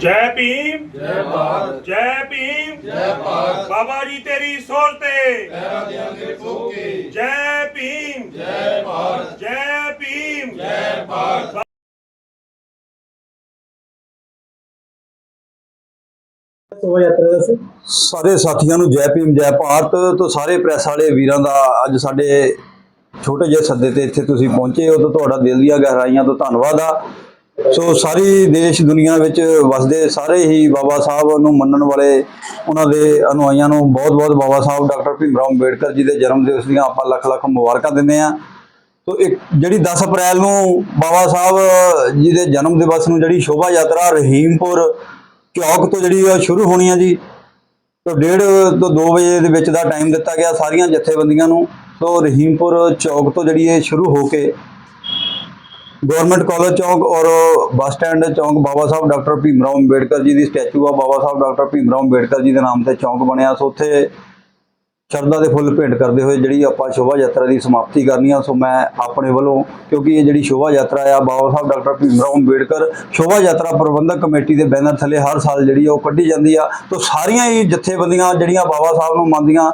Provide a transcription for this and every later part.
ਜੈ ਭੀਮ। ਜੈ ਭਾਰਤ। ਜੈ ਭੀਮ। ਜੈ ਭਾਰਤ। ਬਾਬਾ ਜੀ ਤੇਰੀ ਸੋਚ ਤੇ। ਪੈਰਾ ਜੈ ਭੀਮ। ਜੈ ਭਾਰਤ। ਜੈ ਭੀਮ। ਜੈ ਭਾਰਤ। ਯਾਤਰਾ ਦਾ ਸੀ ਸਾਰੇ ਸਾਥੀਆਂ ਨੂੰ ਜੈ ਭੀਮ ਜੈ ਭਾਰਤ ਤੋਂ ਸਾਰੇ ਪ੍ਰੈਸ ਵਾਲੇ ਵੀਰਾਂ ਦਾ ਅੱਜ ਸਾਡੇ ਛੋਟੇ ਜਿਹੇ ਸੱਦੇ ਤੇ ਇੱਥੇ ਤੁਸੀਂ ਪਹੁੰਚੇ ਹੋ ਤਾਂ ਤੁਹਾਡਾ ਦਿਲ ਦੀਆਂ ਗਹਿਰਾਈਆਂ ਤੋਂ ਧੰਨਵਾਦ ਆ। ਸੋ ਸਾਰੀ ਦੇਸ਼ ਦੁਨੀਆ ਵਿੱਚ ਵਸਦੇ ਸਾਰੇ ਹੀ ਬਾਬਾ ਸਾਹਿਬ ਨੂੰ ਮੰਨਣ ਵਾਲੇ ਉਹਨਾਂ ਦੇ ਅਨੁਆਈਆਂ ਨੂੰ ਬਹੁਤ-ਬਹੁਤ ਬਾਬਾ ਸਾਹਿਬ ਡਾਕਟਰ ਭੀਮ ਰਾਓ ਅੰਬੇਡਕਰ ਜੀ ਦੇ ਜਨਮ ਦਿਵਸ ਦੀਆਂ ਆਪਾਂ ਲੱਖ-ਲੱਖ ਮੁਬਾਰਕਾਂ ਦਿੰਦੇ ਆ ਸੋ ਇੱਕ ਜਿਹੜੀ 10 ਅਪ੍ਰੈਲ ਨੂੰ ਬਾਬਾ ਸਾਹਿਬ ਜੀ ਦੇ ਜਨਮ ਦਿਵਸ ਨੂੰ ਜਿਹੜੀ ਸ਼ੋਭਾ ਯਾਤਰਾ ਰਹੀਮਪੁਰ ਚੌਕ ਤੋਂ ਜਿਹੜੀ ਆ ਸ਼ੁਰੂ ਹੋਣੀ ਆ ਜੀ ਤੋਂ 1:30 ਤੋਂ 2 ਵਜੇ ਦੇ ਵਿੱਚ ਦਾ ਟਾਈਮ ਦਿੱਤਾ ਗਿਆ ਸਾਰੀਆਂ ਜਥੇਬੰਦੀਆਂ ਨੂੰ। ਸੋ ਰਹੀਮਪੁਰ ਚੌਕ ਤੋਂ ਜਿਹੜੀ ਇਹ ਸ਼ੁਰੂ ਹੋ ਕੇ ਗਵਰਨਮੈਂਟ ਕਾਲਜ ਚੌਂਕ ਔਰ ਬੱਸ ਸਟੈਂਡ ਚੌਂਕ ਬਾਬਾ ਸਾਹਿਬ ਡਾਕਟਰ ਭੀਮ ਰਾਓ ਅੰਬੇਡਕਰ ਜੀ ਦੀ ਸਟੈਚੂ ਆ। ਬਾਬਾ ਸਾਹਿਬ ਡਾਕਟਰ ਭੀਮ ਰਾਓ ਅੰਬੇਡਕਰ ਜੀ ਦੇ ਨਾਮ ਤੇ ਚੌਂਕ ਬਣਿਆ। ਸੋ ਉੱਥੇ ਸ਼ਰਧਾ ਦੇ ਫੁੱਲ ਭੇਂਟ ਕਰਦੇ ਹੋਏ ਜਿਹੜੀ ਆਪਾਂ ਸ਼ੋਭਾ ਯਾਤਰਾ ਦੀ ਸਮਾਪਤੀ ਕਰਨੀ ਆ, ਸੋ ਮੈਂ ਆਪਣੇ ਵੱਲੋਂ, ਕਿਉਂਕਿ ਇਹ ਜਿਹੜੀ ਸ਼ੋਭਾ ਯਾਤਰਾ ਆ, ਬਾਬਾ ਸਾਹਿਬ ਡਾਕਟਰ ਭੀਮ ਰਾਓ ਅੰਬੇਡਕਰ ਸ਼ੋਭਾ ਯਾਤਰਾ ਪ੍ਰਬੰਧਕ ਕਮੇਟੀ ਦੇ ਬੈਨਰ ਥੱਲੇ ਹਰ ਸਾਲ ਜਿਹੜੀ ਆ ਉਹ ਕੱਢੀ ਜਾਂਦੀ ਆ। ਤੋਂ ਸਾਰੀਆਂ ਹੀ ਜਥੇਬੰਦੀਆਂ ਜਿਹੜੀਆਂ ਬਾਬਾ ਸਾਹਿਬ ਨੂੰ ਮੰਨਦੀਆਂ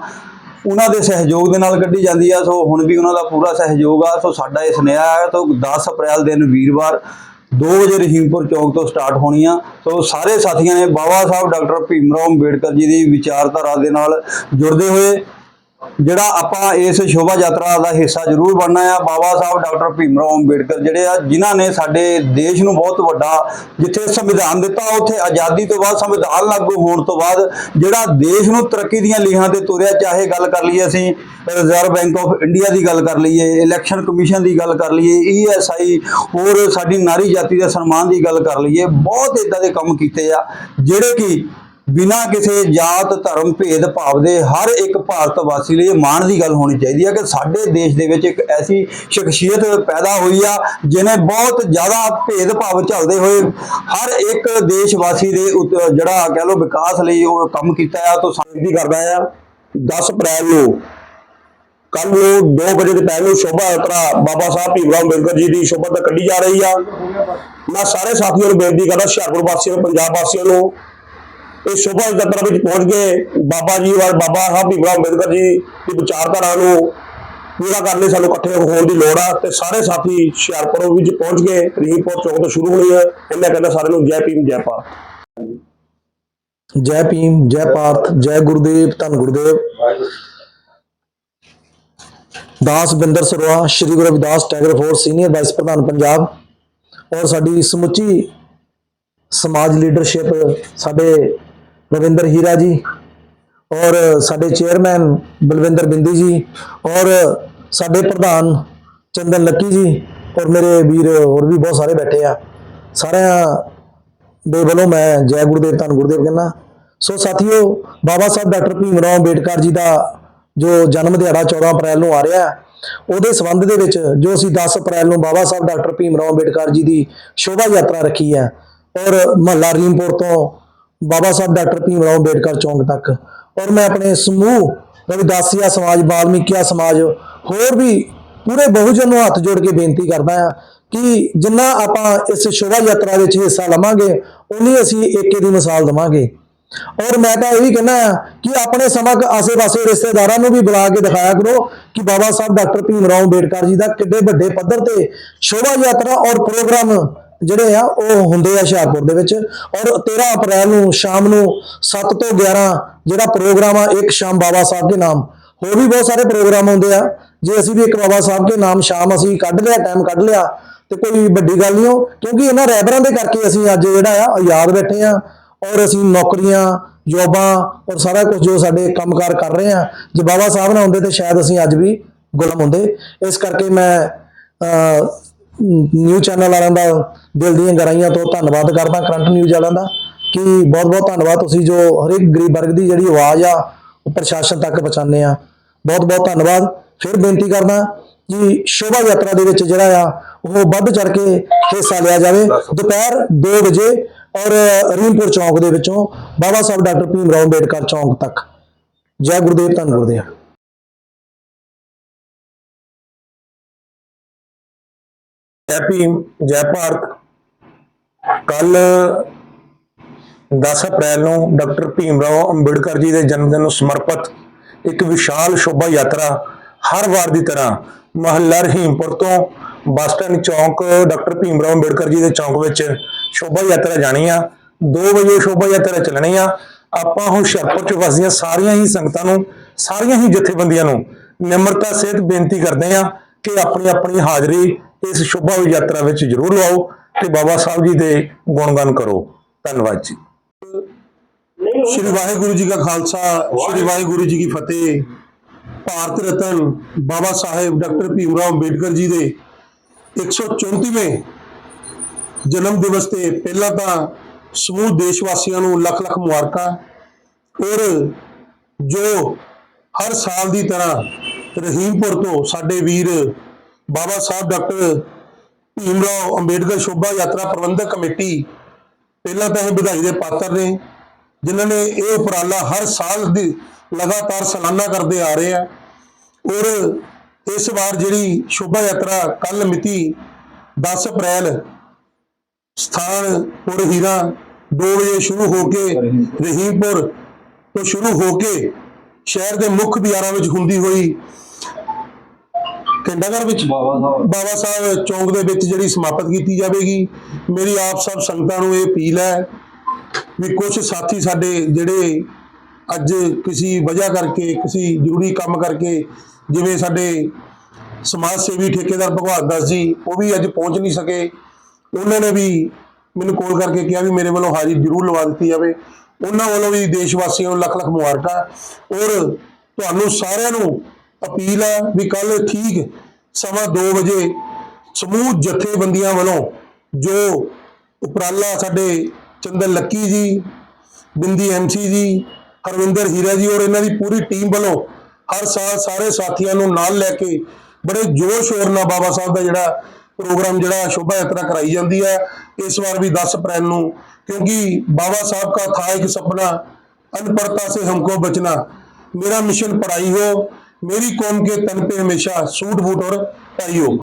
ਉਹਨਾਂ ਦੇ ਸਹਿਯੋਗ ਦੇ ਨਾਲ ਕੱਢੀ ਜਾਂਦੀ ਆ, ਸੋ ਹੁਣ ਵੀ ਉਹਨਾਂ ਦਾ ਪੂਰਾ ਸਹਿਯੋਗ ਆ। ਸੋ ਸਾਡਾ ਇਹ ਸੁਨੇਹਾ ਹੈ ਤੋਂ 10 ਅਪ੍ਰੈਲ ਦਿਨ ਵੀਰਵਾਰ 2 ਵਜੇ ਰਹੀਮਪੁਰ ਚੌਕ ਤੋਂ ਸਟਾਰਟ ਹੋਣੀ ਆ। ਸੋ ਸਾਰੇ ਸਾਥੀਆਂ ਨੇ ਬਾਬਾ ਸਾਹਿਬ, ਡਾਕਟਰ ਭੀਮ ਰਾਓ ਅੰਬੇਡਕਰ ਜੀ ਦੀ ਵਿਚਾਰਧਾਰਾ ਦੇ ਨਾਲ ਜੁੜਦੇ ਹੋਏ ਜਿਹੜਾ ਆਪਾਂ ਇਸ ਸ਼ੋਭਾ ਯਾਤਰਾ ਦਾ ਹਿੱਸਾ ਜ਼ਰੂਰ ਬਣਨਾ ਆ। ਬਾਬਾ ਸਾਹਿਬ, ਡਾਕਟਰ ਭੀਮ ਰਾਓ ਅੰਬੇਡਕਰ ਜਿਹੜੇ ਆ, ਜਿਨ੍ਹਾਂ ਨੇ ਸਾਡੇ ਦੇਸ਼ ਨੂੰ ਬਹੁਤ ਵੱਡਾ ਜਿੱਥੇ ਸੰਵਿਧਾਨ ਦਿੱਤਾ, ਉੱਥੇ ਆਜ਼ਾਦੀ ਤੋਂ ਬਾਅਦ ਸੰਵਿਧਾਨ ਲਾਗੂ ਹੋਣ ਤੋਂ ਬਾਅਦ ਜਿਹੜਾ ਦੇਸ਼ ਨੂੰ ਤਰੱਕੀ ਦੀਆਂ ਲੀਹਾਂ ਤੇ ਤੁਰਿਆ, ਚਾਹੇ ਗੱਲ ਕਰ ਲਈਏ ਅਸੀਂ ਰਿਜ਼ਰਵ ਬੈਂਕ ਆਫ ਇੰਡੀਆ ਦੀ ਗੱਲ ਕਰ ਲਈਏ, ਇਲੈਕਸ਼ਨ ਕਮਿਸ਼ਨ ਦੀ ਗੱਲ ਕਰ ਲਈਏ ਈਐਸਆਈ ਹੋਰ ਸਾਡੀ ਨਾਰੀ ਜਾਤੀ ਦੇ ਸਨਮਾਨ ਦੀ ਗੱਲ ਕਰ ਲਈਏ, ਬਹੁਤ ਇਦਾਂ ਦੇ ਕੰਮ ਕੀਤੇ ਆ, ਜਿਹੜੇ ਕਿ ਬਿਨਾਂ ਕਿਸੇ ਜਾਤ, ਧਰਮ, ਭੇਦ, ਭਾਵ ਦੇ ਹਰ ਇੱਕ ਭਾਰਤ ਵਾਸੀ ਲਈ ਇਹ ਮਾਣ ਦੀ ਗੱਲ ਹੋਣੀ ਚਾਹੀਦੀ ਹੈ ਕਿ ਸਾਡੇ ਦੇਸ਼ ਦੇ ਵਿੱਚ ਇੱਕ ਐਸੀ ਸ਼ਖਸੀਅਤ ਪੈਦਾ ਹੋਈ ਆ ਜਿਨੇ ਬਹੁਤ ਜ਼ਿਆਦਾ ਭੇਦ ਭਾਵ ਝੱਲਦੇ ਹੋਏ ਹਰ ਇੱਕ ਦੇਸ਼ ਵਾਸੀ ਦੇ ਉੱਤ- ਜਿਹੜਾ ਕਹਿ ਲਓ ਵਿਕਾਸ ਲਈ ਉਹ ਕੰਮ ਕੀਤਾ ਆ, ਤੋਂ ਬੇਨਤੀ ਕਰਦਾ ਆ 10 ਅਪ੍ਰੈਲ ਨੂੰ ਕੱਲ ਨੂੰ 2 ਵਜੇ ਦੇ ਟਾਈਮ ਸ਼ੋਭਾ ਯਾਤਰਾ ਬਾਬਾ ਸਾਹਿਬ ਭੀਮ ਰਾਓ ਅੰਬੇਦਕਰ ਜੀ ਦੀ ਸ਼ੋਭਾ ਤੇ ਕੱਢੀ ਜਾ ਰਹੀ ਆ। ਮੈਂ ਸਾਰੇ ਸਾਥੀਆਂ ਨੂੰ ਬੇਨਤੀ ਕਰਦਾ, ਹੁਸ਼ਿਆਰਪੁਰ ਵਾਸੀਆਂ ਨੂੰ, ਪੰਜਾਬ ਵਾਸੀਆਂ ਨੂੰ ਇਹ ਸ਼ੋਭਾ ਯਾਤਰਾ ਵਿੱਚ ਪਹੁੰਚ ਕੇ ਬਾਬਾ ਜੀ ਔਰ ਬਾਬਾ ਸਾਹਿਬ ਭੀਮ ਅੰਬੇਦਕਰ ਜੀ ਦੀ ਵਿਚਾਰਧਾਰਾ ਨੂੰ ਪੂਰਾ ਕਰਨ ਲਈ ਸਾਨੂੰ ਇਕੱਠੇ ਹੋਣ ਦੀ ਲੋੜ ਆ ਤੇ ਸਾਰੇ ਸਾਥੀ ਹੁਸ਼ਿਆਰਪੁਰ ਵਿੱਚ ਪਹੁੰਚ ਗਏ। ਰੀਪੋਰਟ ਚੌਕ ਤੋਂ ਸ਼ੁਰੂ ਹੋਣੀ ਹੈ। ਇਹਨਾਂ ਕਹਿੰਦਾ ਸਾਰਿਆਂ ਨੂੰ ਜੈ ਭੀਮ, ਜੈ ਭਾਰਤ। ਜੈ ਭੀਮ, ਜੈ ਭਾਰਤ, ਜੈ ਗੁਰਦੇਵ, ਧੰਨ ਗੁਰਦੇਵ। ਦਾਸ Binder Sarwa Shri Guru Ravidas tiger force senior vice ਪ੍ਰਧਾਨ ਪੰਜਾਬ ਔਰ ਸਾਡੀ ਸਮੁੱਚੀ ਸਮਾਜ ਲੀਡਰਸ਼ਿਪ ਸਾਡੇ ਰਵਿੰਦਰ ਹੀਰਾ ਜੀ ਔਰ ਸਾਡੇ ਚੇਅਰਮੈਨ ਬਲਵਿੰਦਰ ਬਿੰਦੀ ਜੀ ਔਰ ਸਾਡੇ ਪ੍ਰਧਾਨ ਚੰਦਨ ਲੱਕੀ ਜੀ ਔਰ ਮੇਰੇ ਵੀਰ ਹੋਰ ਵੀ ਬਹੁਤ ਸਾਰੇ ਬੈਠੇ ਆ। ਸਾਰਿਆਂ ਦੇ ਵੱਲੋਂ ਮੈਂ ਜੈ ਗੁਰਦੇਵ, ਧੰਨ ਗੁਰਦੇਵ ਕਹਿੰਦਾ। ਸੋ ਸਾਥੀਓ, ਬਾਬਾ ਸਾਹਿਬ ਡਾਕਟਰ ਭੀਮ ਰਾਓ ਅੰਬੇਡਕਰ ਜੀ ਦਾ ਜੋ ਜਨਮ ਦਿਹਾੜਾ 14 ਅਪ੍ਰੈਲ ਨੂੰ ਆ ਰਿਹਾ ਉਹਦੇ ਸੰਬੰਧ ਦੇ ਵਿੱਚ ਜੋ ਅਸੀਂ 10 ਅਪ੍ਰੈਲ ਨੂੰ ਬਾਬਾ ਸਾਹਿਬ ਡਾਕਟਰ ਭੀਮ ਰਾਓ ਅੰਬੇਡਕਰ ਜੀ ਦੀ ਸ਼ੋਭਾ ਯਾਤਰਾ ਰੱਖੀ ਹੈ ਔਰ ਮਹੱਲਾ ਰੀਮਪੁਰ ਤੋਂ ਬਾਬਾ ਸਾਹਿਬ ਡਾਕਟਰ ਭੀਮ ਰਾਓ ਅੰਬੇਡਕਰ ਚੌਂਕ ਤੱਕ। ਔਰ ਮੈਂ ਆਪਣੇ ਸਮੂਹ ਰਵਿਦਾਸੀਆ ਸਮਾਜ ਬਾਲਮੀਕੀਆ ਸਮਾਜ, ਹੋਰ ਵੀ ਪੂਰੇ ਬਹੁਜਨ ਨੂੰ ਹੱਥ ਜੋੜ ਕੇ ਬੇਨਤੀ ਕਰਦਾ ਹਾਂ ਕਿ ਜਿੰਨਾ ਆਪਾਂ ਇਸ ਸ਼ੋਭਾ ਯਾਤਰਾ ਵਿੱਚ ਹਿੱਸਾ ਲਵਾਂਗੇ ਉਨੀ ਅਸੀਂ ਏਕੇ ਦੀ ਮਿਸਾਲ ਦਵਾਂਗੇ। ਔਰ ਮੈਂ ਤਾਂ ਇਹ ਵੀ ਕਹਿੰਦਾ ਆ ਕਿ ਆਪਣੇ ਸਮਕ ਆਸੇ-ਪਾਸੇ ਰਿਸ਼ਤੇਦਾਰਾਂ ਨੂੰ ਵੀ ਬੁਲਾ ਕੇ ਦਿਖਾਇਆ ਕਰੋ ਕਿ ਬਾਬਾ ਸਾਹਿਬ ਡਾਕਟਰ ਭੀਮ ਰਾਓ ਅੰਬੇਡਕਰ ਜੀ ਦਾ ਕਿੱਡੇ ਵੱਡੇ ਪੱਧਰ ਤੇ ਸ਼ੋਭਾ ਯਾਤਰਾ ਔਰ ਪ੍ਰੋਗਰਾਮ ਜਿਹੜੇ ਆ, ਉਹ ਹੁੰਦੇ ਆ ਹੁਸ਼ਿਆਰਪੁਰ ਦੇ ਵਿੱਚ। ਔਰ 13 ਅਪ੍ਰੈਲ ਨੂੰ ਸ਼ਾਮ ਨੂੰ 7 ਤੋਂ 11 ਜਿਹੜਾ ਪ੍ਰੋਗਰਾਮ ਆ, ਇੱਕ ਸ਼ਾਮ ਬਾਬਾ ਸਾਹਿਬ ਦੇ ਨਾਮ। ਹੋਰ ਵੀ ਬਹੁਤ ਸਾਰੇ ਪ੍ਰੋਗਰਾਮ ਹੁੰਦੇ ਆ। ਜੇ ਅਸੀਂ ਵੀ ਇੱਕ ਬਾਬਾ ਸਾਹਿਬ ਦੇ ਨਾਮ ਸ਼ਾਮ ਅਸੀਂ ਕੱਢ ਲਿਆ ਟਾਈਮ ਕੱਢ ਲਿਆ, ਤੇ ਕੋਈ ਵੱਡੀ ਗੱਲ ਨਹੀਂ ਹੋ ਕਿਉਂਕਿ ਇਹਨਾਂ ਰਹਿਬਰਾਂ ਦੇ ਕਰਕੇ ਅਸੀਂ ਅੱਜ ਜਿਹੜਾ ਆ, ਆਜ਼ਾਦ ਬੈਠੇ ਆ। ਔਰ ਅਸੀਂ ਨੌਕਰੀਆਂ, ਜੋਬਾਂ, ਔਰ ਸਾਰਾ ਕੁਝ ਜੋ ਸਾਡੇ ਕੰਮਕਾਰ ਕਰ ਰਹੇ ਆ, ਜੇ ਬਾਬਾ ਸਾਹਿਬ ਨਾ ਹੁੰਦੇ ਤੇ ਸ਼ਾਇਦ ਅਸੀਂ ਅੱਜ ਵੀ ਗੁਲਾਮ ਹੁੰਦੇ। ਇਸ ਕਰਕੇ ਮੈਂ ਨਿਊਜ਼ ਚੈਨਲ ਵਾਲਿਆਂ ਦਾ ਦਿਲ ਦੀਆਂ ਗਹਿਰਾਈਆਂ ਤੋਂ ਧੰਨਵਾਦ ਕਰਦਾ, ਕਰੰਟ ਨਿਊਜ਼ ਵਾਲਿਆਂ ਦਾ। ਕਿ ਬਹੁਤ ਬਹੁਤ ਧੰਨਵਾਦ ਤੁਸੀਂ ਜੋ ਹਰੇਕ ਗਰੀਬ ਵਰਗ ਦੀ ਜਿਹੜੀ ਆਵਾਜ਼ ਆ, ਉਹ ਪ੍ਰਸ਼ਾਸਨ ਤੱਕ ਪਹੁੰਚਾਉਂਦੇ ਆ। ਬਹੁਤ ਬਹੁਤ ਧੰਨਵਾਦ। ਫਿਰ ਬੇਨਤੀ ਕਰਦਾ ਕਿ ਸ਼ੋਭਾ ਯਾਤਰਾ ਦੇ ਵਿੱਚ ਜਿਹੜਾ ਆ, ਉਹ ਵੱਧ ਚੜ ਕੇ ਹਿੱਸਾ ਲਿਆ ਜਾਵੇ। ਦੁਪਹਿਰ 2 ਵਜੇ ਔਰ ਰੀਮਪੁਰ ਚੌਂਕ ਦੇ ਵਿੱਚੋਂ ਬਾਬਾ ਸਾਹਿਬ ਡਾਕਟਰ ਭੀਮ ਰਾਓ ਅੰਬੇਡਕਰ ਚੌਂਕ ਤੱਕ। ਜੈ ਗੁਰਦੇਵ, ਧੰਨ ਗੁਰਦੇਵ। ਜੈ ਭੀਮ, ਜੈ ਭਾਰਤ। ਕੱਲ 10 ਅਪ੍ਰੈਲ ਨੂੰ ਡਾਕਟਰ ਭੀਮ ਰਾਓ ਅੰਬੇਡਕਰ ਜੀ ਦੇ ਜਨਮ ਦਿਨ ਨੂੰ ਸਮਰਪਿਤ ਇੱਕ ਵਿਸ਼ਾਲ ਸ਼ੋਭਾ ਯਾਤਰਾ ਹਰ ਵਾਰ ਦੀ ਤਰ੍ਹਾਂ ਮਹੱਲਾ ਰਹੀਮਪੁਰ ਤੋਂ ਬੱਸ ਸਟੈਂਡ ਚੌਂਕ ਡਾਕਟਰ ਭੀਮ ਰਾਓ ਅੰਬੇਡਕਰ ਜੀ ਦੇ ਚੌਂਕ ਵਿੱਚ ਸ਼ੋਭਾ ਯਾਤਰਾ ਜਾਣੀ ਆ। 2 ਵਜੇ ਸ਼ੋਭਾ ਯਾਤਰਾ ਚੱਲਣੀ ਆ। ਆਪਾਂ ਹੁਸ਼ਿਆਰਪੁਰ ਚ ਵਸਦੀਆਂ ਸਾਰੀਆਂ ਹੀ ਸੰਗਤਾਂ ਨੂੰ, ਸਾਰੀਆਂ ਹੀ ਜਥੇਬੰਦੀਆਂ ਨੂੰ ਨਿਮਰਤਾ ਸਹਿਤ ਬੇਨਤੀ ਕਰਦੇ ਆ ਕਿ ਆਪਣੀ ਆਪਣੀ ਹਾਜ਼ਰੀ ਇਸ ਸ਼ੋਭਾ ਯਾਤਰਾ ਵਿੱਚ ਜ਼ਰੂਰ ਲਵਾਓ ਤੇ ਬਾਬਾ ਸਾਹਿਬ ਜੀ ਦੇ ਗੁਣਗਾਨ ਕਰੋ। ਧੰਨਵਾਦ ਜੀ। ਸ਼੍ਰੀ ਵਾਹਿਗੁਰੂ ਜੀ ਕਾ ਖਾਲਸਾ, ਸ਼੍ਰੀ ਵਾਹਿਗੁਰੂ ਜੀ ਕੀ ਫਤਿਹ। ਭਾਰਤ ਰਤਨ ਬਾਬਾ ਸਾਹਿਬ ਡਾਕਟਰ ਭੀਮ ਰਾਓ ਅੰਬੇਡਕਰ ਜੀ ਦੇ 134ਵੇਂ ਜਨਮ ਦਿਵਸ ਤੇ ਪਹਿਲਾਂ ਤਾਂ ਸਮੂਹ ਦੇਸ਼ ਵਾਸੀਆਂ ਨੂੰ ਲੱਖ ਲੱਖ ਮੁਬਾਰਕਾਂ ਔਰ ਜੋ ਹਰ ਸਾਲ ਦੀ ਤਰ੍ਹਾਂ ਰਹੀਮਪੁਰ ਤੋਂ ਸਾਡੇ ਵੀਰ ਬਾਬਾ ਸਾਹਿਬ ਡਾਕਟਰ ਭੀਮ ਰਾਓ ਅੰਬੇਡਕਰ ਸ਼ੋਭਾ ਯਾਤਰਾ ਪ੍ਰਬੰਧਕ ਕਮੇਟੀ ਪਹਿਲਾਂ ਤਾਂ ਇਹ ਵਧਾਈ ਦੇ ਪਾਤਰ ਨੇ, ਜਿਨ੍ਹਾਂ ਨੇ ਇਹ ਉਪਰਾਲਾ ਹਰ ਸਾਲ ਦੀ ਲਗਾਤਾਰ ਸਾਲਾਨਾ ਕਰਦੇ ਆ ਰਹੇ ਆ। ਔਰ ਇਸ ਵਾਰ ਜਿਹੜੀ ਸ਼ੋਭਾ ਯਾਤਰਾ ਕੱਲ ਮਿਤੀ 10 ਅਪ੍ਰੈਲ ਸਥਾਨ ਪੁਰ ਹੀਰਾ 2 ਵਜੇ ਸ਼ੁਰੂ ਹੋ ਕੇ ਰਹੀਮਪੁਰ ਤੋਂ ਸ਼ੁਰੂ ਹੋ ਕੇ ਸ਼ਹਿਰ ਦੇ ਮੁੱਖ ਬਾਜ਼ਾਰਾਂ ਵਿੱਚ ਹੁੰਦੀ ਹੋਈ ਕੈਂਡਾਗਰ ਵਿੱਚ ਬਾਬਾ ਸਾਹਿਬ। ਬਾਬਾ ਸਾਹਿਬ ਚੌਂਕ ਦੇ ਵਿੱਚ ਜਿਹੜੀ ਸਮਾਪਤ ਕੀਤੀ ਜਾਵੇਗੀ ਮੇਰੀ ਆਪ ਸਭ ਸੰਗਤਾਂ ਨੂੰ ਇਹ ਅਪੀਲ ਹੈ ਵੀ ਕੁਝ ਸਾਥੀ ਸਾਡੇ ਜਿਹੜੇ ਅੱਜ ਕਿਸੇ ਵਜ੍ਹਾ ਕਰਕੇ ਕਿਸੇ ਜ਼ਰੂਰੀ ਕੰਮ ਕਰਕੇ ਜਿਵੇਂ ਸਾਡੇ ਸਮਾਜ ਸੇਵੀ ਠੇਕੇਦਾਰ ਭਗਵਾਨ ਦਾਸ ਜੀ ਉਹ ਵੀ ਅੱਜ ਪਹੁੰਚ ਨਹੀਂ ਸਕੇ ਉਹਨਾਂ ਨੇ ਵੀ ਮੈਨੂੰ ਕਾਲ ਕਰਕੇ ਕਿਹਾ ਵੀ ਮੇਰੇ ਵੱਲੋਂ ਹਾਜ਼ਰੀ ਜ਼ਰੂਰ ਲਵਾ ਦਿੱਤੀ ਜਾਵੇ। ਉਹਨਾਂ ਵੱਲੋਂ ਵੀ ਦੇਸ਼ ਵਾਸੀਆਂ ਨੂੰ ਲੱਖ ਲੱਖ ਮੁਬਾਰਕਾਂ। ਔਰ ਤੁਹਾਨੂੰ ਸਾਰਿਆਂ ਨੂੰ ਅਪੀਲ ਹੈ ਵੀ ਕੱਲ ਠੀਕ ਸਵਾ 2 ਵਜੇ ਸਮੂਹ ਜਥੇਬੰਦੀਆਂ ਵੱਲੋਂ ਜੋ ਉਪਰਾਲਾ ਸਾਡੇ ਚੰਦਨ ਲੱਕੀ ਜੀ, ਬਿੰਦੀ ਐਮਸੀ ਜੀ, ਹਰਵਿੰਦਰ ਹੀਰਾ ਜੀ ਔਰ ਇਹਨਾਂ ਦੀ ਪੂਰੀ ਟੀਮ ਵੱਲੋਂ ਹਰ ਸਾਲ ਸਾਰੇ ਸਾਥੀਆਂ ਨੂੰ ਨਾਲ ਲੈ ਕੇ ਬੜੇ ਜੋਰ ਸ਼ੋਰ ਨਾਲ ਬਾਬਾ ਸਾਹਿਬ ਦਾ ਜਿਹੜਾ ਪ੍ਰੋਗਰਾਮ, ਜਿਹੜਾ ਸ਼ੋਭਾ ਯਾਤਰਾ ਕਰਾਈ ਜਾਂਦੀ ਹੈ। ਇਸ ਵਾਰ ਵੀ 10 ਅਪ੍ਰੈਲ ਨੂੰ, ਕਿਉਂਕਿ ਬਾਬਾ ਸਾਹਿਬ ਦਾ ਥਾ ਇੱਕ ਸੁਪਨਾ ਅਨਪੜਤਾ ਸੇ ਹਮਕੋ ਬਚਣਾ। ਮੇਰਾ ਮਿਸ਼ਨ ਪੜਾਈ ਹੋ मेरी कौम के तन पे हमेशा सूट बूट और टाई हो